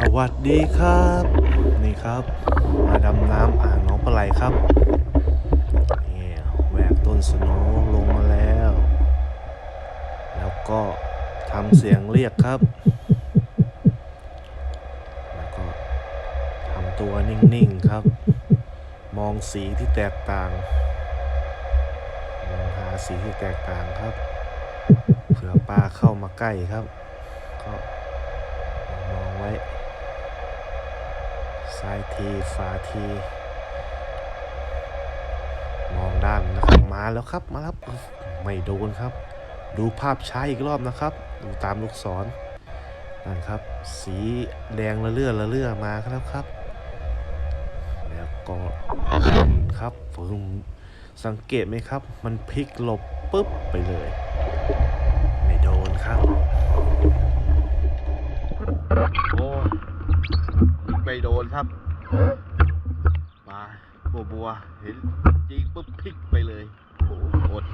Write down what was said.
สวัสดีครับ นี่ครับ มาดำน้ำอ่างน้องปลาไหลครับนี่แหวกต้นสนว์ลงมาแล้ว แล้วก็ทำเสียงเรียกครับ แล้วก็ทำตัวนิ่งๆครับ มองสีที่แตกต่าง มองหาสีที่แตกต่างครับ เผื่อปลาเข้ามาใกล้ครับก็มองไว้ ซ้ายทีฝาที มองด้านนะครับมาแล้วครับมาแล้วไม่โดนครับ ดูภาพช้าอีกรอบนะครับ ดูตามลูกศรนั่นครับ สีแดงละเลื่อละเลื่อมาแล้วครับ แล้วก็ครับผมสังเกตไหมครับ มันพลิกหลบปุ๊บไปเลย ไม่โดนครับโอ้ ไม่โดนครับ มาบัวบัวเห็นยิงปุ๊บพลิกไปเลยโอ้อด